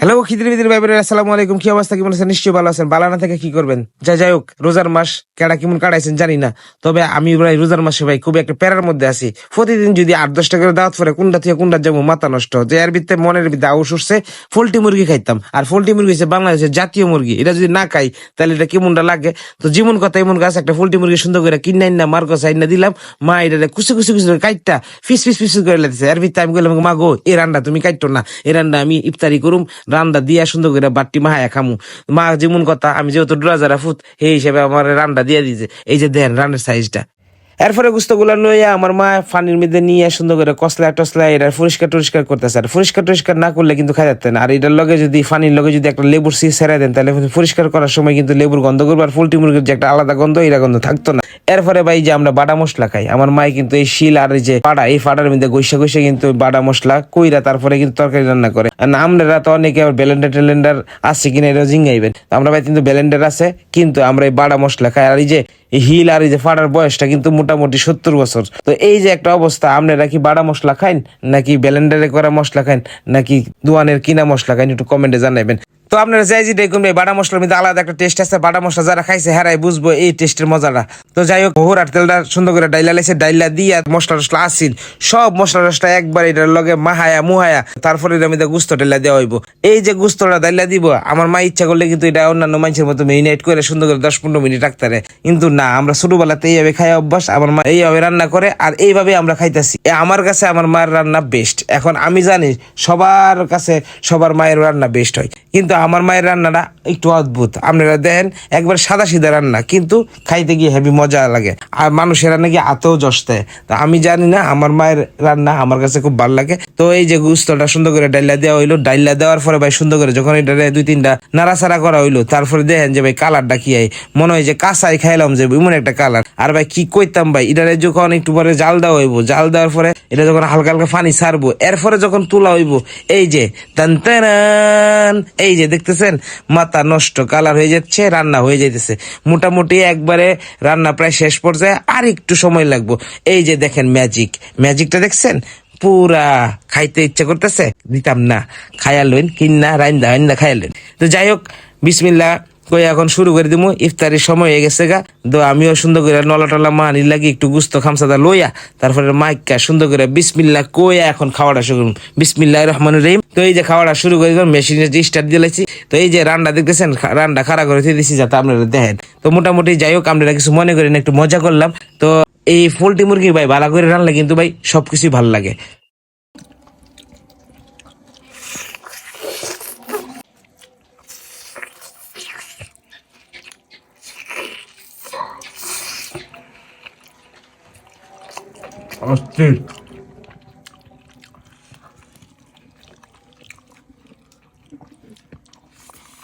Hello Khidr বিদির ভাই আসসালামু আলাইকুম। কি অবস্থা, কেমন আছেন? নিশ্চয়ই ভালো আছেন। বালানা থেকে কি করবেন? যাই যাই হোক, রোজার মাস কেডা কেমন কাটাইছেন জানি না। তবে আমি ভাই, রোজার মাসে ভাই খুব একটা প্যারার মধ্যে আছি। প্রতিদিন যদি আট দশ টাকা করে দাওয়াত পরে কোনটা থেকে কোনটা যাব, মাথা নষ্ট। যে এর ভিতরে মনের ভিতরে আউস উঠছে, পোল্ট্রি মুরগি খাইতাম। আর পোল্ট্রি মুরগি হচ্ছে বাংলাদেশের জাতীয় মুরগি। এটা যদি না খাই, তাহলে এটা কেমনটা লাগে? তো জীবন কথা এমন গাছ, একটা পোল্ট্রি মুরগি সুন্দর করে কিনাই না মার্কস আইনা দিলাম। মা এটা কুচি কুচি কুচি করে কাইটটা ফিস ফিস ফিস করে লেগেছে এর ভিতরে আমি বললাম মা গো এই রান্না তুমি কাইটো না। এই রান্না আমি ইফতারি করুম রান্না দিয়া সুন্দর করে বাট্টি মাহায়া খামু। মা যেমন কথা, আমি যেহেতু ড্রাজারা ফুট সেই হিসেবে আমার রান্না দিয়ে দিয়েছে এই যে দেন, রান্নার সাইজটা এরপরে গুস্তগুলা লইয়া আমার মা পানির মধ্যে নিয়ে সুন্দর করে কসলা টসলা এটা পরিষ্কার টরিষ্কার করতেছে। আর পরিষ্কার টরিষ্কার না করলে কিন্তু খাই যাচ্ছে না। আর এটার লগে যদি পানির লগে যদি একটা লেবুর সি সেরা দেন, তাহলে পরিষ্কার করার সময় কিন্তু লেবুর গন্ধ করবে আর পোল্ট্রি মুরগির যে একটা আলাদা গন্ধ এটা গন্ধ থাকতো না। এরপরে ভাই যে আমরা বাটা মশলা খাই, আমার মাই কিন্তু এই শিল আর এই যে পাড়া, এই পাড়ার মধ্যে গৈসা গৈসা কিন্তু বাটা মশলা কইরা তারপরে কিন্তু তরকারি রান্না করে। আর আমরা তো অনেকে আবার ব্লেন্ডার টেলেন্ডার আছে কিনা এটা জিঙ্গাইবেন। আমরা ভাই কিন্তু ব্লেন্ডার আছে, কিন্তু আমরা এই বাটা মশলা খাই। আর এই যে হিল আর এই যে ফাটার বয়সটা কিন্তু মোটামুটি সত্তর বছর। তো এই যে একটা অবস্থা, আপনারা কি বাড়া মশলা খাইন? নাকি ব্যালেন্ডারে করা মশলা খাইন? নাকি দোয়ানের কিনা মশলা খাইন? একটু কমেন্টে জানাবেন তো আপনারা যাই যে দেখুন ভাই, বাটা মশলার মধ্যে আলাদা একটা টেস্ট আছে, বাটা মশলা যারা খাইছে, হেরাই বুঝব এই টেস্টের মজাটা। তো যাই হোক হোর আর তেলটা সুন্দর করে ডাইলা লাইছে ডাইলা দিয়া মশলা টসলা আসিল সব মশলা টসলা একবার এটার লগে মাহায়া, মুহায়া, তারপরে এটার মধ্যে গুস্ত টেলা দেওয়া হইব। এই যে গুস্তটা ডাইলা দিব, আমার মা ইচ্ছা করলে কিন্তু এটা অন্যান্য মানুষের মতো মেরিনেট করে সুন্দর করে দশ পনেরো মিনিট রাখতে কিন্তু না, আমরা ছোটবেলাতে এইভাবে খাই অভ্যাস, আমার মা এইভাবে রান্না করে আর এইভাবে আমরা খাইতেছি। আমার কাছে আমার মায়ের রান্না বেস্ট এখন আমি জানি সবার কাছে সবার মায়ের রান্না বেস্ট হয়। কিন্তু আমার মায়ের রান্নাটা একটু অদ্ভুত। আপনারা দেখেন একবার সাদা সিধা রান্না কিন্তু খাইতে গিয়ে হেভি মজা লাগে। আর মানুষের রান্না কি আতেও জস তো আমি জানি না আমার মায়ের রান্না আমার কাছে খুব ভালো লাগে। তো এই যে গুস্তটা সুন্দর করে ডাইলা দেওয়া হইল ডাইলা দেওয়ার পরে ভাই সুন্দর করে যখন এটা দুই তিনটা নাড়াচাড়া করা হইল তারপরে দেখেন যে ভাই কালারটা কি হয় মনে হয় যে কাঁচাই খাইলাম যে এমন একটা কালার। আর ভাই কি কইতাম ভাই এটারে যখন একটু পরে জাল দেওয়া হইব জাল দেওয়ার পরে এটা যখন হালকা হালকা পানি ছাড়বো এরপরে যখন তোলা হইব এই যে টান, এই যে দেখতেছেন, মাথা নষ্ট, কালার হয়ে যাচ্ছে, রান্না হয়ে যাইতেছে। মোটামুটি একবারে রান্না প্রায় শেষ পর্যায়ে আর একটু সময় লাগবো। এই যে দেখেন ম্যাজিক। ম্যাজিকটা দেখছেন? পুরা খাইতে ইচ্ছা করতেছে। দিতাম না খায়ালেন কিন্না রাইন্দা রাইন্দা খায়ালইন তো যাই হোক বিসমিল্লা কই এখন শুরু করে দিমু, ইফতারির সময় হয়ে গেছে গা। তো আমিও সুন্দর করে নলা টলা মানি লাগি একটু গুস্ত খামসাদা লইয়া, তারপরে মাইকা সুন্দর করে বিসমিল্লা কইয়া এখন খাওয়াটা শুরু করুন। বিসমিল্লাহ রহমান রহিম। তো এই যে খাওয়াটা শুরু করে দিলাম, মেশিনে স্টার্ট দিয়েছি তো এই যে রান্না দেখতেছেন রান্না খাড়া করে দিয়ে দিছি যাতে আপনারা দেখেন। তো মোটামুটি যাই হোক, আপনারা কিছু মনে করেন, একটু মজা করলাম। তো এই পোলট্রি মুরগি ভাই ভালো করে রান্না কিন্তু ভাই সবকিছুই ভালো লাগে। অস্থির